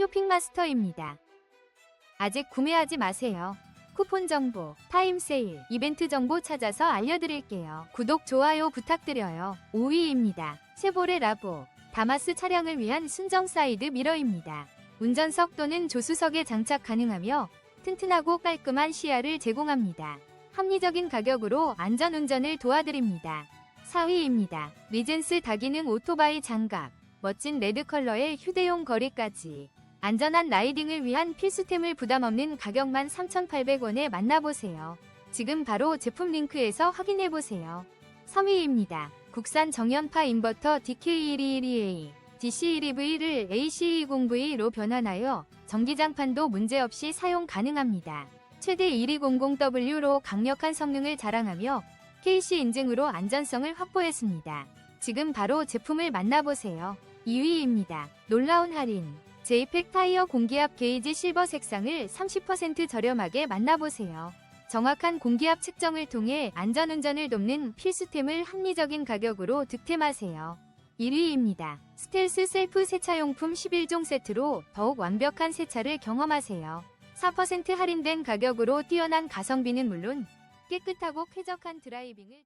쇼핑마스터입니다. 아직 구매하지 마세요. 쿠폰 정보, 타임 세일, 이벤트 정보 찾아서 알려드릴게요. 구독, 좋아요 부탁드려요. 5위입니다. 쉐보레 라보, 다마스 차량을 위한 순정 사이드 미러입니다. 운전석 또는 조수석에 장착 가능하며 튼튼하고 깔끔한 시야를 제공합니다. 합리적인 가격으로 안전운전을 도와드립니다. 4위입니다. 리젠스 다기능 오토바이 장갑, 멋진 레드 컬러의 휴대용 거리까지 안전한 라이딩을 위한 필수템을 부담 없는 가격만 3,800원에 만나보세요. 지금 바로 제품 링크에서 확인해보세요. 3위입니다. 국산 정연파 인버터 DK121EA, DC1EV를 AC220V로 변환하여 전기장판도 문제없이 사용 가능합니다. 최대 1200W로 강력한 성능을 자랑하며 KC 인증으로 안전성을 확보했습니다. 지금 바로 제품을 만나보세요. 2위입니다. 놀라운 할인. 제이팩 타이어 공기압 게이지 실버 색상을 30% 저렴하게 만나보세요. 정확한 공기압 측정을 통해 안전운전을 돕는 필수템을 합리적인 가격으로 득템하세요. 1위입니다. 스텔스 셀프 세차용품 11종 세트로 더욱 완벽한 세차를 경험하세요. 4% 할인된 가격으로 뛰어난 가성비는 물론 깨끗하고 쾌적한 드라이빙을